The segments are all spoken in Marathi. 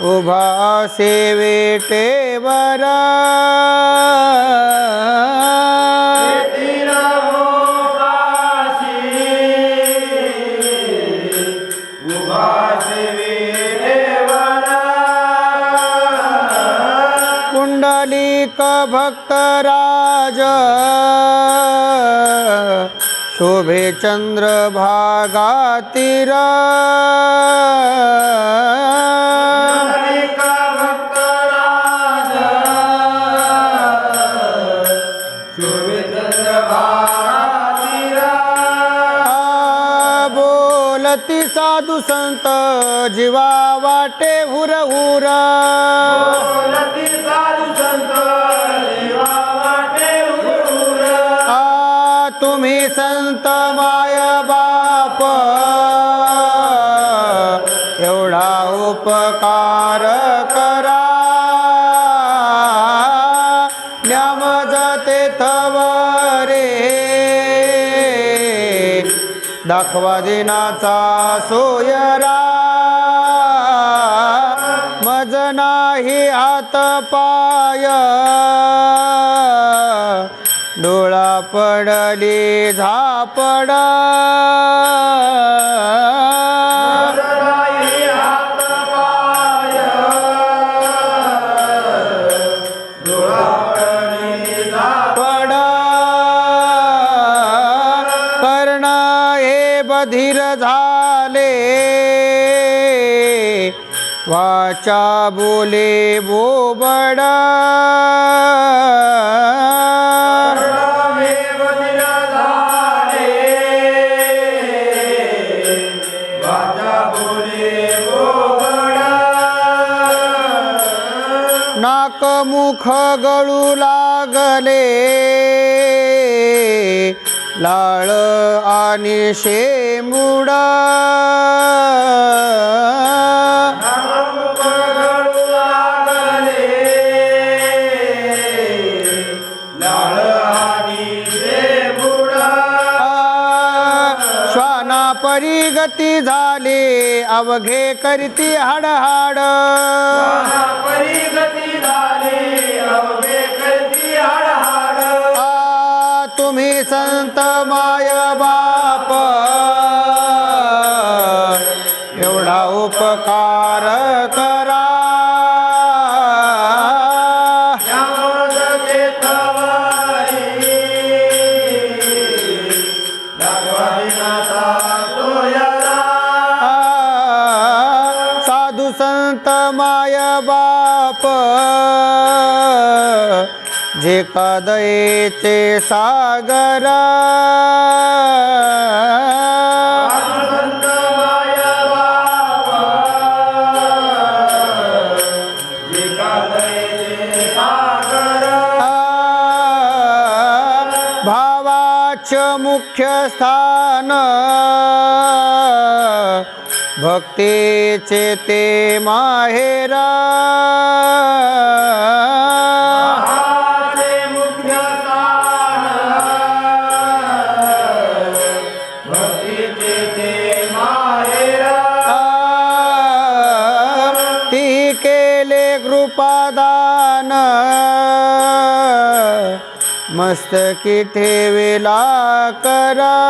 उभासे वेटे वरा कुंडली का भक्त राजा। शोभे चंद्र भागा तेरा। बोलती साधू संत जीवा वाटे हुर हुरा। आ, तुम्ही संत माय बाप। एवढा उपकार करा। दाखवदिनाचा सोयरा. मज नाही हात पाय. डोळा पडली झापडा. हे झाले. वाचा बोले बोबडा नाक मुख गळू लागले. लाळ आणि शेमुडा. श्वाना परिगती झाली अवघे करती हाडहाड. अवघे तुम्ही संत माय बाप. एवढा उपकार करा. आ, जे कदयेचे सागरा। भावाच मुख्य स्थान। भक्तीचे ते माहेरा। केले कृपादान. मस्तकी ठेवेला करा.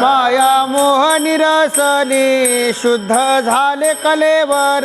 माया मोह निरसली शुद्ध झाले कलेवर.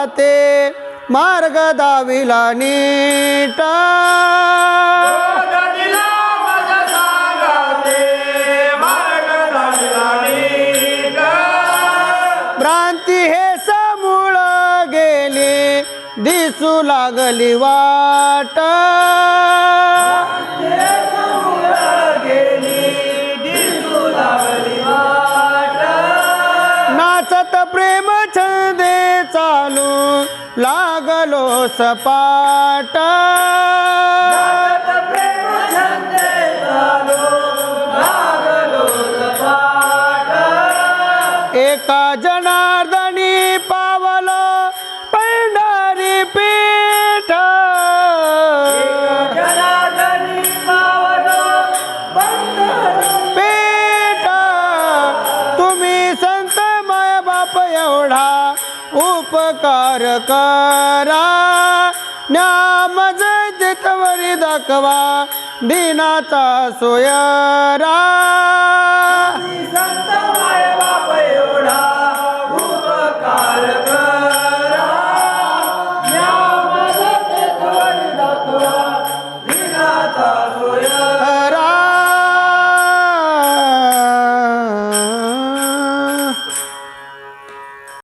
सांगाते मार्ग दाविला नीट. भ्रांती हे समूळ गेली दिसू लागली वाट. नाचत प्रेम चालू लागलो सपाट. एका जनार्दनी पावल पंढरी पीठ. पीठ. तुम्ही संत माय बाप एवढा उपकार करा. नाम जैतवरी दाखवा. दिनाचा सोयरा.